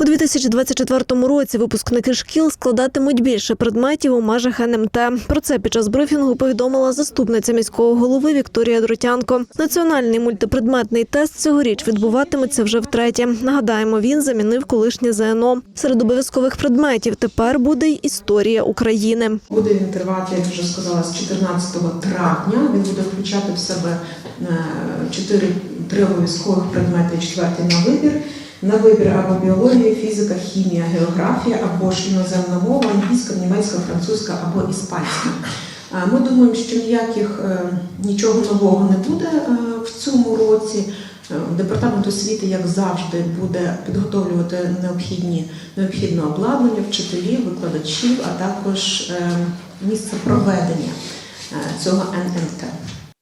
У 2024 році випускники шкіл складатимуть більше предметів у межах НМТ. Про це під час брифінгу повідомила заступниця міського голови Вікторія Дротянко. Національний мультипредметний тест цьогоріч відбуватиметься вже втретє. Нагадаємо, він замінив колишнє ЗНО. Серед обов'язкових предметів тепер буде й історія України. Буде він тривати, як вже сказала, з 14 травня. Він буде включати в себе е, чотири три обов'язкових предмети, і четвертий на вибір. На вибір або біологія, фізика, хімія, географія, або ж іноземна мова, англійська, німецька, французька або іспанська. Ми думаємо, що ніяких е, нічого нового не буде е, в цьому році. Е, Департамент освіти, як завжди, буде підготовлювати необхідні необхідне обладнання, вчителів, викладачів, а також місце проведення цього НМТ.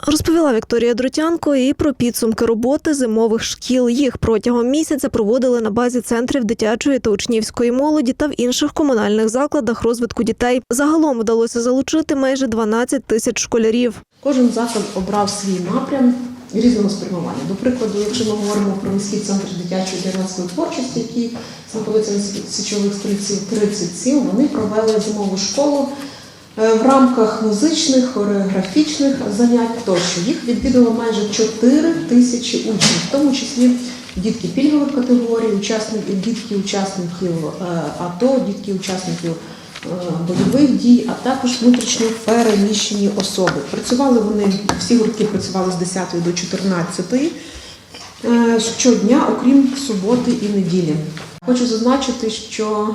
Розповіла Вікторія Дротянко і про підсумки роботи зимових шкіл. Їх протягом місяця проводили на базі центрів дитячої та учнівської молоді та в інших комунальних закладах розвитку дітей. Загалом вдалося залучити майже 12 тисяч школярів. Кожен заклад обрав свій напрям різного спрямування. До прикладу, якщо ми говоримо про міський центр дитячої та юнацької творчості, який знаходиться на січових стрільців 37, вони провели зимову школу в рамках музичних, хореографічних занять тощо. Їх відвідало майже 4 тисячі учнів, в тому числі дітки пільгових категорій, учасники, дітки учасників е, АТО, дітки учасників е, бойових дій, а також внутрішньо переміщені особи. Працювали вони, всі гуртки працювали з 10 до 14 е, щодня, окрім суботи і неділі. Хочу зазначити, що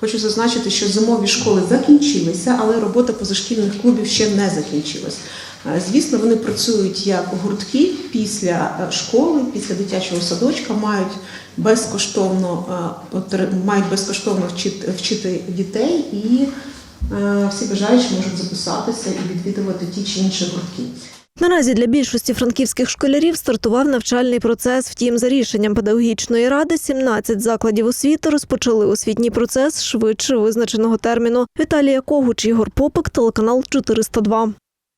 Хочу зазначити, що зимові школи закінчилися, але робота позашкільних клубів ще не закінчилась. Е, Звісно, вони працюють як гуртки після е, школи, після дитячого садочка, мають безкоштовно, е, мають безкоштовно вчити, вчити дітей, і всі бажаючі можуть записатися і відвідувати ті чи інші гуртки. Наразі для більшості франківських школярів стартував навчальний процес. Втім, за рішенням педагогічної ради 17 закладів освіти розпочали освітній процес швидше визначеного терміну. Віталія Когуч, Ігор Попик, телеканал 402.